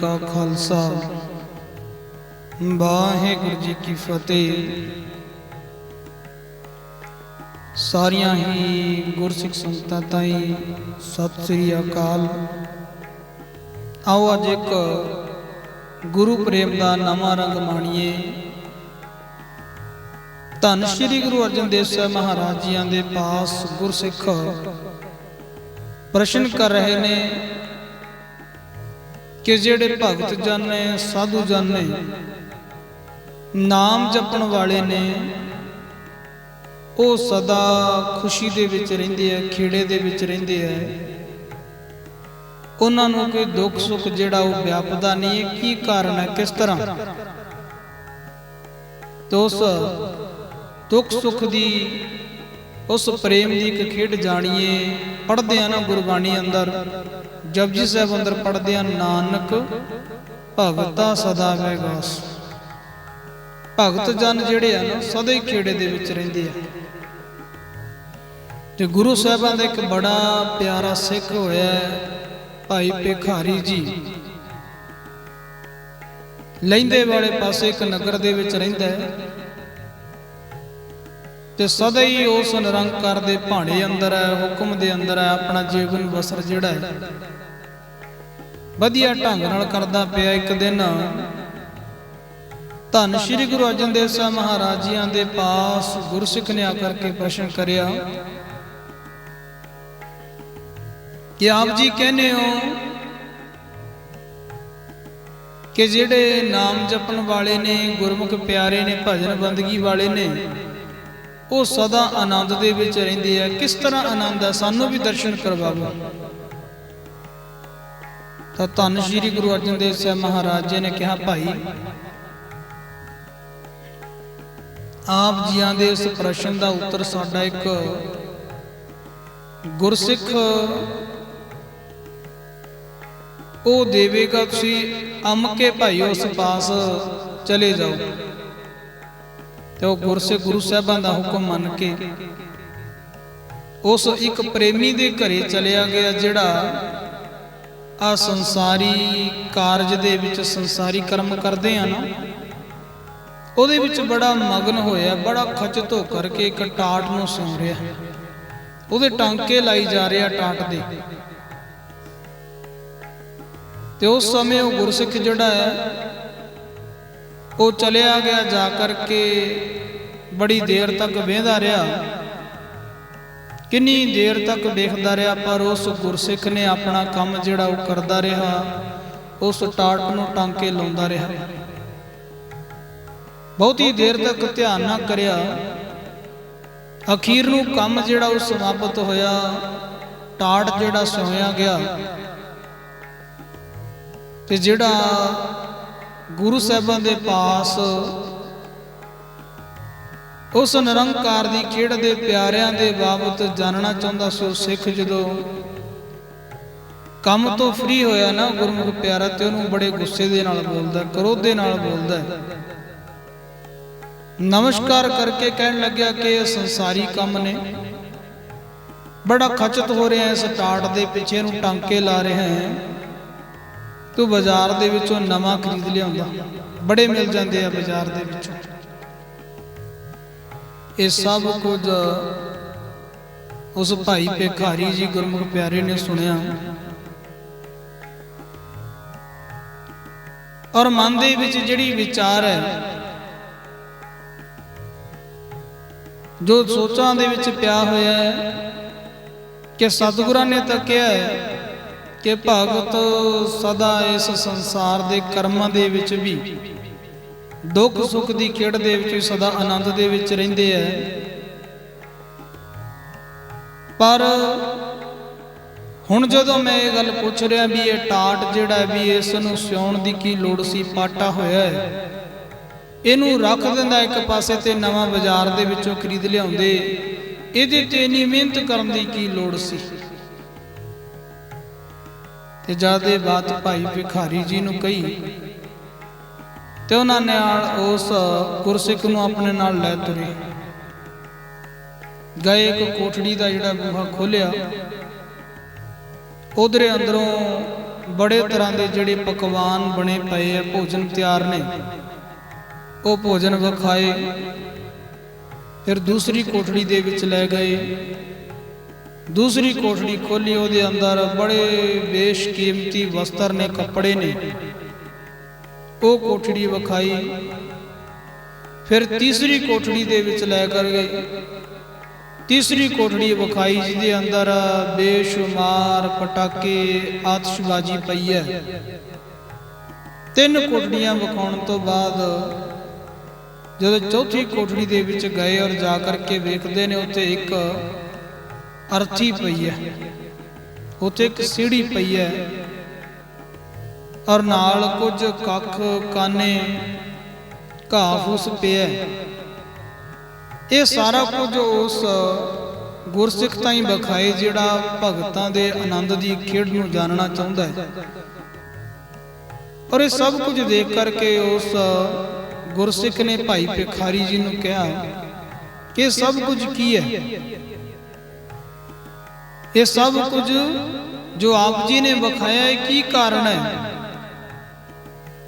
ਕਾ ਖਾਲਸਾ। ਵਾਹਿਗੁਰੂ ਜੀ ਕੀ ਫਤਿਹ। ਸਾਰੀਆਂ ਹੀ ਗੁਰਸਿੱਖ ਸੰਗਤਾਂ ਤਾਈ ਸਤਿ ਸ੍ਰੀ ਅਕਾਲ। ਆਓ ਅੱਜ ਇੱਕ ਗੁਰੂ ਪ੍ਰੇਮ ਦਾ ਨਵਾਂ ਰੰਗ ਮਾਣੀਏ। ਧੰਨ ਸ਼੍ਰੀ ਗੁਰੂ ਅਰਜਨ ਦੇਵ ਸਾਹਿਬ ਮਹਾਰਾਜ ਜੀਆਂ ਦੇ ਪਾਸ ਗੁਰਸਿੱਖ ਪ੍ਰਸ਼ਨ ਕਰ ਰਹੇ ਨੇ ਕਿ ਜਿਹੜੇ ਭਗਤ ਜਨ ਨੇ ਸਾਧੂ ਜਨ ਨੇ ਨਾਮ ਜਪਣ ਵਾਲੇ ਨੇ, ਉਹ ਸਦਾ ਖੁਸ਼ੀ ਦੇ ਵਿੱਚ ਰਹਿੰਦੇ ਆ, ਖੇੜੇ ਦੇ ਵਿੱਚ ਰਹਿੰਦੇ ਆ। ਉਹਨਾਂ ਨੂੰ ਕੋਈ ਦੁੱਖ ਸੁੱਖ ਜਿਹੜਾ ਉਹ ਵਿਆਪਦਾ ਨਹੀਂ ਹੈ, ਕੀ ਕਾਰਨ ਹੈ, ਕਿਸ ਤਰ੍ਹਾਂ? ਤੋ ਦੁੱਖ ਸੁੱਖ ਦੀ, ਉਸ ਪ੍ਰੇਮ ਦੀ ਇੱਕ ਖੇਡ ਜਾਣੀਏ ਪੜ੍ਹਦੇ ਆ ਨਾ ਗੁਰਬਾਣੀ ਅੰਦਰ। ਜਪਜੀ ਸਾਹਿਬ ਅੰਦਰ ਪੜ੍ਹਦੇ ਆ, ਨਾਨਕ, ਭਗਤਾ ਸਦਾ ਵੈਗਾਸ। ਭਗਤ ਜਨ ਜਿਹੜੇ ਆ ਨਾ, ਸਦਾ ਹੀ ਖੇੜੇ ਦੇ ਵਿੱਚ ਰਹਿੰਦੇ ਆ। ਤੇ ਗੁਰੂ ਸਾਹਿਬਾਂ ਦਾ ਇੱਕ ਬੜਾ ਪਿਆਰਾ ਸਿੱਖ ਹੋਇਆ ਭਾਈ ਭਿਖਾਰੀ ਜੀ। ਲੈਂਦੇ ਵਾਲੇ ਪਾਸੇ ਇੱਕ ਨਗਰ ਦੇ ਵਿੱਚ ਰਹਿੰਦਾ ਹੈ। ਤੇ ਸਦਾ ਹੀ ਉਸ ਨਿਰੰਕਾਰ ਦੇ ਭਾਣੇ ਅੰਦਰ ਹੈ, ਹੁਕਮ ਦੇ ਅੰਦਰ ਹੈ, ਆਪਣਾ ਜੀਵਨ ਬਸਰ ਜਿਹੜਾ ਹੈ। ਵਧੀਆ ਢੰਗ ਨਾਲ ਕਰਦਾ ਪਿਆ ਇੱਕ ਦਿਨ। ਧੰਨ ਸ਼੍ਰੀ ਗੁਰੂ ਅਰਜਨ ਦੇਵ ਸਾਹਿਬ ਮਹਾਰਾਜ ਜੀਆਂ ਦੇ ਪਾਸ ਗੁਰਸਿੱਖ ਨੇ ਆ ਕਰਕੇ ਪ੍ਰਸ਼ਨ ਕਰਿਆ। ਕਿ ਆਪ ਜੀ ਕਹਿੰਦੇ ਹੋ ਕਿ ਜਿਹੜੇ ਨਾਮ ਜਪਣ ਵਾਲੇ ਨੇ, ਗੁਰਮੁਖ ਪਿਆਰੇ ਨੇ, ਭਜਨ ਬੰਦਗੀ ਵਾਲੇ ਨੇ, ਉਹ ਸਦਾ ਆਨੰਦ ਦੇ ਵਿੱਚ ਰਹਿੰਦੇ ਆ। ਕਿਸ ਤਰ੍ਹਾਂ ਆਨੰਦ ਆ? ਸਾਨੂੰ ਵੀ ਦਰਸ਼ਨ ਕਰਵਾਵੋ। ਤਾਂ ਧੰਨ ਸ਼੍ਰੀ ਗੁਰੂ ਅਰਜਨ ਦੇਵ ਸਾਹਿਬ ਮਹਾਰਾਜ ਜੀ ਨੇ ਕਿਹਾ, ਭਾਈ, ਆਪ ਜੀਆਂ ਦੇ ਇਸ ਪ੍ਰਸ਼ਨ ਦਾ ਉੱਤਰ ਸਾਡਾ ਇੱਕ ਗੁਰਸਿੱਖ ਉਹ ਦੇਵੇਗਾ, ਤੁਸੀਂ ਅਮ ਕੇ ਭਾਈ ਉਸ ਪਾਸ ਚਲੇ ਜਾਓ। ਤੇ ਉਹ ਗੁਰਸਿੱਖ ਗੁਰੂ ਸਾਹਿਬਾਂ ਦਾ ਹੁਕਮ ਮੰਨ ਕੇ ਉਸ ਇੱਕ ਪ੍ਰੇਮੀ ਦੇ ਘਰੇ ਚਲਿਆ ਗਿਆ, ਜਿਹੜਾ ਆ ਸੰਸਾਰੀ ਕਾਰਜ ਦੇ ਵਿੱਚ ਸੰਸਾਰੀ ਕਰਮ ਕਰਦੇ ਆ ਨਾ, ਉਹਦੇ ਵਿੱਚ ਬੜਾ ਮਗਨ ਹੋਇਆ, ਬੜਾ ਖਚਤ ਹੋ ਕਰਕੇ ਇੱਕ ਟਾਟ ਨੂੰ ਸੌਂ ਰਿਹਾ। ਉਹਦੇ ਟਾਂਕੇ ਲਾਈ ਜਾ ਰਿਹਾ ਟਾਟ ਦੇ। ਤੇ ਉਸ ਸਮੇਂ ਉਹ ਗੁਰਸਿੱਖ ਜਿਹੜਾ ਹੈ, ਉਹ ਚਲਿਆ ਗਿਆ, ਜਾ ਕਰਕੇ ਬੜੀ ਦੇਰ ਤੱਕ ਵੇਂਦਾ ਰਿਹਾ। ਕਿੰਨੀ ਦੇਰ ਤੱਕ ਵੇਖਦਾ ਰਿਹਾ, ਪਰ ਉਸ ਗੁਰਸਿੱਖ ਨੇ ਆਪਣਾ ਕੰਮ ਜਿਹੜਾ ਉਹ ਕਰਦਾ ਰਿਹਾ, ਉਸ ਟਾਟ ਨੂੰ ਟਾਂਕੇ ਲਾਉਂਦਾ ਰਿਹਾ। ਬਹੁਤੀ ਦੇਰ ਤੱਕ ਧਿਆਨ ਨਾ ਕਰਿਆ। ਅਖੀਰ ਨੂੰ ਕੰਮ ਜਿਹੜਾ ਉਹ ਸਮਾਪਤ ਹੋਇਆ, ਟਾਟ ਜਿਹੜਾ ਸੋਇਆ ਗਿਆ। ਤੇ ਜਿਹੜਾ ਗੁਰੂ ਸਾਹਿਬਾਂ ਦੇ ਪਾਸ ਉਸ ਨਿਰੰਕਾਰ ਦੀ ਖੇਡ ਦੇ ਪਿਆਰਿਆਂ ਦੇ ਬਾਬਤ ਜਾਣਨਾ ਚਾਹੁੰਦਾ ਸੀ ਉਹ ਸਿੱਖ ਜਦੋਂ ਕੰਮ ਤੋਂ ਫ੍ਰੀ ਹੋਇਆ ਨਾ ਗੁਰਮੁਖ ਪਿਆਰਾ ਤੇ ਉਹਨੂੰ ਬੜੇ ਗੁੱਸੇ ਦੇ ਨਾਲ ਬੋਲਦਾ, ਕਰੋਧ ਦੇ ਨਾਲ ਬੋਲਦਾ। ਨਮਸਕਾਰ ਕਰਕੇ ਕਹਿਣ ਲੱਗਿਆ ਕਿ ਇਹ ਸੰਸਾਰੀ ਕੰਮ ਨੇ। ਬੜਾ ਖਚਤ ਹੋ ਰਿਹਾ ਇਸ ਟਾਟ ਦੇ ਪਿੱਛੇ ਨੂੰ ਟਾਂਕੇ ਲਾ ਰਿਹਾ ਹੈ। ਤੂੰ ਬਾਜ਼ਾਰ ਦੇ ਵਿੱਚੋਂ ਨਵਾਂ ਖਰੀਦ ਲਿਆਉਂਦਾ। ਬੜੇ ਮਿਲ ਜਾਂਦੇ ਆ ਬਾਜ਼ਾਰ ਦੇ ਵਿੱਚੋਂ। ਇਹ ਸਭ ਕੁਝ ਉਸ ਭਾਈ ਭਿਖਾਰੀ ਜੀ ਗੁਰਮੁਖ ਪਿਆਰੇ ਨੇ ਸੁਣਿਆ। ਔਰ ਮਨ ਦੇ ਵਿੱਚ ਜਿਹੜੀ ਵਿਚਾਰ ਹੈ, ਜੋ ਸੋਚਾਂ ਦੇ ਵਿੱਚ ਪਿਆ ਹੋਇਆ ਹੈ, ਕਿ ਸਤਿਗੁਰਾਂ ਨੇ ਤਾਂ ਕਿਹਾ ਹੈ ਕਿ ਭਗਤ ਸਦਾ ਇਸ ਸੰਸਾਰ ਦੇ ਕਰਮਾਂ ਦੇ ਵਿੱਚ ਵੀ ਦੁੱਖ ਸੁੱਖ ਦੀ ਖੇਡ ਦੇ ਵਿੱਚ ਸਦਾ ਆਨੰਦ ਦੇ ਵਿੱਚ ਰਹਿੰਦੇ ਐ ਪਰ ਹੁਣ ਜਦੋਂ ਮੈਂ ਇਹ ਗੱਲ ਪੁੱਛ ਰਿਹਾ ਵੀ ਇਹ ਟਾਟ ਜਿਹੜਾ ਵੀ ਇਸ ਨੂੰ ਸਿਉਣ ਦੀ ਕੀ ਲੋੜ ਸੀ, ਪਾਟਾ ਹੋਇਆ ਹੈ। ਇਹਨੂੰ ਰੱਖ ਦਿੰਦਾ ਇੱਕ ਪਾਸੇ ਤੇ ਨਵਾਂ ਬਾਜ਼ਾਰ ਦੇ ਵਿੱਚੋਂ ਖਰੀਦ ਲਿਆਉਂਦੇ। ਇਹਦੇ ਤੇ ਇੰਨੀ ਮਿਹਨਤ ਕਰਨ ਦੀ ਕੀ ਲੋੜ ਸੀ? ਤੇ ਜਦ ਇਹ ਬਾਤ ਭਾਈ ਭਿਖਾਰੀ ਜੀ ਨੂੰ ਕਹੀ ਤੇ ਉਹਨਾਂ ਨੇ ਨਾਲ ਉਸ ਗੁਰਸਿੱਖ ਨੂੰ ਆਪਣੇ ਨਾਲ ਲੈ ਤੁਰੇ। ਗਏ ਇੱਕ ਕੋਠੜੀ ਦਾ ਜਿਹੜਾ ਬੂਹਾ ਖੋਲਿਆ ਉਧਰੇ ਅੰਦਰੋਂ ਬੜੇ ਤਰ੍ਹਾਂ ਦੇ ਜਿਹੜੇ ਪਕਵਾਨ ਬਣੇ ਪਏ ਆ, ਭੋਜਨ ਤਿਆਰ ਨੇ। ਉਹ ਭੋਜਨ ਵਿਖਾਏ। ਫਿਰ ਦੂਸਰੀ ਕੋਠੜੀ ਦੇ ਵਿੱਚ ਲੈ ਗਏ। ਦੂਸਰੀ ਕੋਠੜੀ ਖੋਲੀ ਉਹਦੇ ਅੰਦਰ ਬੜੇ ਬੇਸ਼ਕੀਮਤੀ ਵਸਤਰ ਨੇ, ਕੱਪੜੇ ਨੇ। ਉਹ ਕੋਠੜੀ ਵਿਖਾਈ। ਫਿਰ ਤੀਸਰੀ ਕੋਠੜੀ ਦੇ ਵਿੱਚ ਲੈ ਕਰ ਗਏ। ਤੀਸਰੀ ਕੋਠੜੀ ਵਿਖਾਈ, ਜਿਹਦੇ ਅੰਦਰ ਬੇਸ਼ੁਮਾਰ ਪਟਾਕੇ, ਆਤਿਸ਼ਬਾਜ਼ੀ ਪਈ ਹੈ। ਤਿੰਨ ਕੋਠੜੀਆਂ ਵਿਖਾਉਣ ਤੋਂ ਬਾਅਦ ਜਦੋਂ ਚੌਥੀ ਕੋਠੜੀ ਦੇ ਵਿੱਚ ਗਏ ਔਰ ਜਾ ਕਰਕੇ ਵੇਖਦੇ ਨੇ, ਉੱਥੇ ਇੱਕ ਅਰਥੀ ਪਈ ਹੈ। ਉੱਥੇ ਇੱਕ ਸੀੜੀ ਪਈ ਹੈ। ਔਰ ਨਾਲ ਕੁਝ ਕੱਖ ਕਾਨੇ ਘਾਹ ਫੂਸ ਪਿਆ। ਇਹ ਸਾਰਾ ਕੁਝ ਉਸ ਗੁਰਸਿੱਖ ਤਾਈਂ ਵਿਖਾਏ ਜਿਹੜਾ ਭਗਤਾਂ ਦੇ ਆਨੰਦ ਦੀ ਖੇਡ ਨੂੰ ਜਾਣਨਾ ਚਾਹੁੰਦਾ ਹੈ। ਔਰ ਇਹ ਸਭ ਕੁਝ ਦੇਖ ਕਰਕੇ ਉਸ ਗੁਰਸਿੱਖ ਨੇ ਭਾਈ ਭਿਖਾਰੀ ਜੀ ਨੂੰ ਕਿਹਾ ਕਿ ਇਹ ਸਭ ਕੁਝ ਕੀ ਹੈ? ਇਹ ਸਭ ਕੁਝ ਜੋ ਆਪ ਜੀ ਨੇ ਵਿਖਾਇਆ ਹੈ ਕੀ ਕਾਰਨ ਹੈ?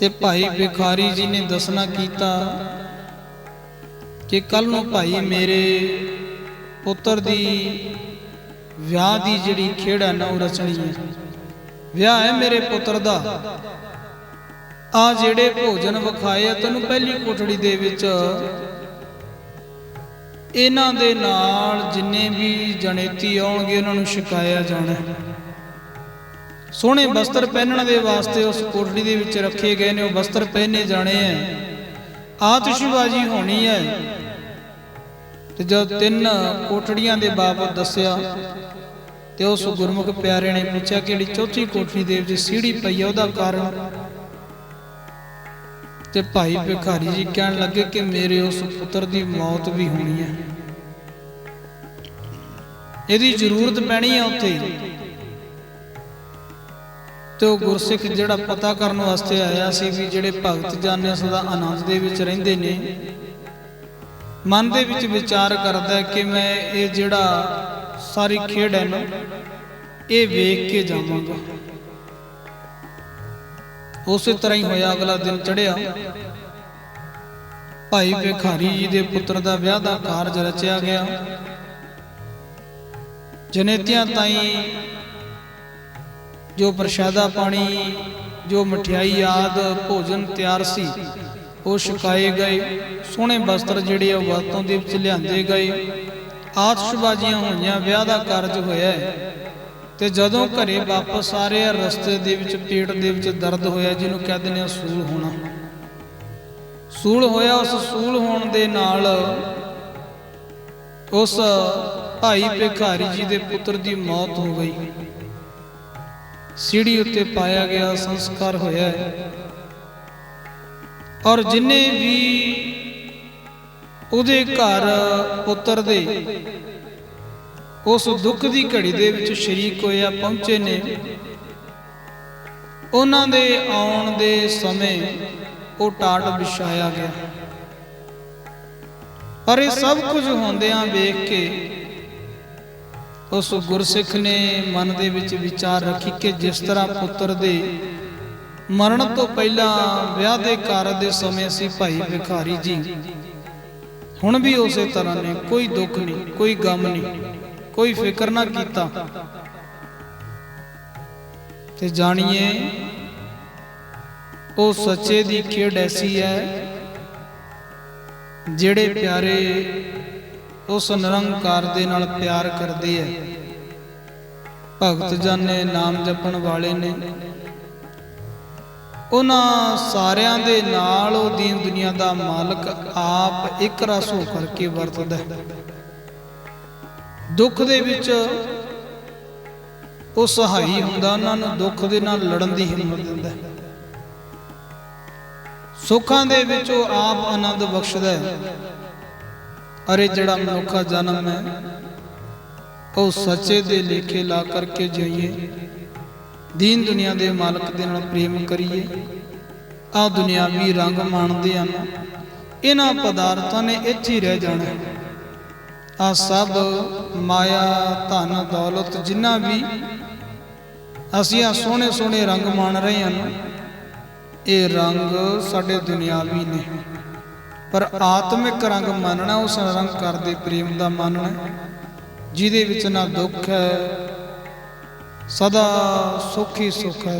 ਤੇ ਭਾਈ ਬਿਖਾਰੀ ਜੀ ਨੇ ਦੱਸਣਾ ਕੀਤਾ ਕਿ ਕੱਲ ਨੂੰ ਭਾਈ ਮੇਰੇ ਪੁੱਤਰ ਦੀ ਵਿਆਹ ਦੀ ਜਿਹੜੀ ਖੇਡ ਹੈ ਨਾ ਉਹ ਰਚਣੀ ਹੈ। ਵਿਆਹ ਹੈ ਮੇਰੇ ਪੁੱਤਰ ਦਾ। ਆ ਜਿਹੜੇ ਭੋਜਨ ਵਿਖਾਏ ਤੈਨੂੰ ਪਹਿਲੀ ਕੋਠੜੀ ਦੇ ਵਿੱਚ ਇਹਨਾਂ ਦੇ ਨਾਲ ਜਿੰਨੇ ਵੀ ਜਣੇਤੀ ਆਉਣਗੇ, ਉਹਨਾਂ ਨੂੰ ਛਕਾਇਆ ਜਾਣਾ ਸੋਹਣੇ ਵਸਤਰ ਪਹਿਨਣ ਦੇ ਵਾਸਤੇ ਉਸ ਕੋਠੜੀ ਦੇ ਵਿੱਚ ਰੱਖੇ ਗਏ ਨੇ, ਉਹ ਵਸਤਰ ਪਹਿਨੇ ਜਾਣੇ ਐ। ਆਤਿਸ਼ਬਾਜ਼ੀ ਹੋਣੀ ਹੈ ਤੇ ਜਦ ਤਿੰਨ ਕੋਠੜੀਆਂ ਦੇ ਬਾਬਤ ਦੱਸਿਆ, ਤੇ ਉਸ ਗੁਰਮੁਖ ਪਿਆਰੇ ਨੇ ਪੁੱਛਿਆ ਕਿ ਜਿਹੜੀ ਚੌਥੀ ਕੋਠੜੀ ਦੇ ਵਿੱਚ ਸੀੜੀ ਪਈ ਹੈ ਉਹਦਾ ਕਾਰਨ? ਤੇ ਭਾਈ ਭਿਖਾਰੀ ਜੀ ਕਹਿਣ ਲੱਗੇ ਕਿ ਮੇਰੇ ਉਸ ਪੁੱਤਰ ਦੀ ਮੌਤ ਵੀ ਹੋਣੀ ਹੈ ਇਹਦੀ ਜ਼ਰੂਰਤ ਪੈਣੀ ਹੈ ਉੱਥੇ। ਤੇ ਉਹ ਗੁਰਸਿੱਖ ਜਿਹੜਾ ਪਤਾ ਕਰਨ ਵਾਸਤੇ ਆਇਆ ਸੀ ਵੀ ਜਿਹੜੇ ਭਗਤ ਜਨ ਸਦਾ ਆਨੰਦ ਦੇ ਵਿੱਚ ਰਹਿੰਦੇ ਨੇ। ਮਨ ਦੇ ਵਿੱਚ ਵਿਚਾਰ ਕਰਦਾ ਕਿ ਮੈਂ ਇਹ ਜਿਹੜਾ ਸਾਰੀ ਖੇਡ ਹੈ ਨਾ, ਇਹ ਵੇਖ ਕੇ ਜਾਵਾਂਗਾ। ਉਸੇ ਤਰ੍ਹਾਂ ਹੀ ਹੋਇਆ, ਅਗਲਾ ਦਿਨ ਚੜਿਆ ਭਾਈ ਭਿਖਾਰੀ ਜੀ ਦੇ ਪੁੱਤਰ ਦਾ ਵਿਆਹ ਦਾ ਕਾਰਜ ਰਚਿਆ ਗਿਆ। ਜਨੇਤਿਆਂ ਤਾਈਂ ਜੋ ਪ੍ਰਸ਼ਾਦਾ ਪਾਣੀ, ਜੋ ਮਠਿਆਈ ਆਦ ਭੋਜਨ ਤਿਆਰ ਸੀ, ਉਹ ਛਕਾਏ ਗਏ। ਸੋਹਣੇ ਵਸਤਰ ਜਿਹੜੇ ਉਹ ਵਰਤੋਂ ਦੇ ਵਿੱਚ ਲਿਆਂਦੇ ਗਏ। ਆਤਸ਼ਬਾਜ਼ੀਆਂ ਹੋਈਆਂ, ਵਿਆਹ ਦਾ ਕਾਰਜ ਹੋਇਆ ਤੇ ਜਦੋਂ ਘਰੇ ਵਾਪਸ ਆ ਰਹੇ ਰਸਤੇ ਦੇ ਵਿੱਚ, ਪੇਟ ਦੇ ਵਿੱਚ ਦਰਦ ਹੋਇਆ, ਜਿਹਨੂੰ ਕਹਿੰਦੇ ਨੇ ਸੂਲ ਹੋਣਾ। ਸੂਲ ਹੋਇਆ, ਉਸ ਸੂਲ ਹੋਣ ਦੇ ਨਾਲ ਉਸ ਭਾਈ ਭਿਖਾਰੀ ਜੀ ਦੇ ਪੁੱਤਰ ਦੀ ਮੌਤ ਹੋ ਗਈ। ਸੀੜੀ ਉੱਤੇ ਪਾਇਆ ਗਿਆ ਸੰਸਕਾਰ ਹੋਇਆ ਔਰ ਜਿਨੇ ਵੀ ਉਹਦੇ ਘਰ ਪੁੱਤਰ ਦੇ, ਉਸ ਦੁੱਖ ਦੀ ਘੜੀ ਦੇ ਵਿੱਚ ਸ਼ਰੀਕ ਹੋਇਆ, ਪਹੁੰਚੇ ਨੇ। ਉਹਨਾਂ ਦੇ ਆਉਣ ਦੇ ਸਮੇਂ ਉਹ ਟਾਟ ਵਿਛਾਇਆ ਗਿਆ। ਪਰ ਇਹ ਸਭ ਕੁਝ ਹੁੰਦਿਆਂ ਵੇਖ ਕੇ ਉਸ ਗੁਰਸਿੱਖ ਨੇ ਮਨ ਦੇ ਵਿੱਚ ਵਿਚਾਰ ਰੱਖੀ ਕਿ ਜਿਸ ਤਰ੍ਹਾਂ ਪੁੱਤਰ ਦੇ ਮਰਨ ਤੋਂ ਪਹਿਲਾਂ ਵਿਆਹ ਦੇ ਕਾਰਜ ਦੇ ਸਮੇਂ ਸੀ ਭਾਈ ਭਿਖਾਰੀ ਜੀ। ਹੁਣ ਵੀ ਉਸੇ ਤਰ੍ਹਾਂ ਨੇ, ਕੋਈ ਦੁੱਖ ਨਹੀਂ, ਕੋਈ ਗਮ ਨਹੀਂ, ਕੋਈ ਫਿਕਰ ਨਾ ਕੀਤਾ। ਤੇ ਜਾਣੀਏ, ਉਹ ਸੱਚੇ ਦੀ ਖੇਡ ਐਸੀ ਹੈ, ਜਿਹੜੇ ਪਿਆਰੇ ਉਸ ਨਿਰੰਕਾਰ ਦੇ ਨਾਲ ਪਿਆਰ ਕਰਦੇ ਐ ਭਗਤ ਜਨ ਨੇ ਨਾਮ ਜਪਣ ਵਾਲੇ ਨੇ। ਉਹਨਾਂ ਸਾਰਿਆਂ ਦੇ ਨਾਲ ਉਹ ਦੀਨ ਦੁਨੀਆ ਦਾ ਮਾਲਕ ਆਪ ਇੱਕ ਰਸ ਹੋ ਕਰਕੇ ਵਰਤਦਾ ਦੁੱਖ ਦੇ ਵਿੱਚ ਉਹ ਸਹਾਈ ਹੁੰਦਾ, ਉਹਨਾਂ ਨੂੰ ਦੁੱਖ ਦੇ ਨਾਲ ਲੜਨ ਦੀ ਹਿੰਮਤ ਦਿੰਦਾ ਸੁੱਖਾਂ ਦੇ ਵਿੱਚ ਉਹ ਆਪ ਆਨੰਦ ਬਖਸ਼ਦਾ ਹੈ। ਅਰੇ ਜਿਹੜਾ ਮਨੁੱਖਾ ਜਨਮ ਹੈ, ਉਹ ਸੱਚੇ ਦੇ ਲੇਖੇ ਲਾ ਕਰਕੇ ਜਾਈਏ। ਦੀਨ ਦੁਨੀਆ ਦੇ ਮਾਲਕ ਦੇ ਨਾਲ ਪ੍ਰੇਮ ਕਰੀਏ। ਆ ਦੁਨਿਆਵੀ ਰੰਗ ਮਾਣਦੇ ਹਨ। ਇਹਨਾਂ ਪਦਾਰਥਾਂ ਨੇ ਇੱਥੇ ਹੀ ਰਹਿ ਜਾਣਾ ਆ ਸਭ ਮਾਇਆ, ਧਨ, ਦੌਲਤ ਜਿੰਨਾ ਵੀ ਅਸੀਂ ਆ ਸੋਹਣੇ ਸੋਹਣੇ ਰੰਗ ਮਾਣ ਰਹੇ ਹਨ, ਇਹ ਰੰਗ ਸਾਡੇ ਦੁਨਿਆਵੀ ਨੇ। ਪਰ ਆਤਮਿਕ ਰੰਗ ਮੰਨਣਾ ਉਸ ਰੰਗ ਕਰਦੇ ਪ੍ਰੇਮ ਦਾ ਮੰਨਣਾ ਜਿਹਦੇ ਵਿੱਚ ਨਾ ਦੁੱਖ ਹੈ, ਸਦਾ ਸੁਖ ਹੀ ਸੁਖ ਹੈ।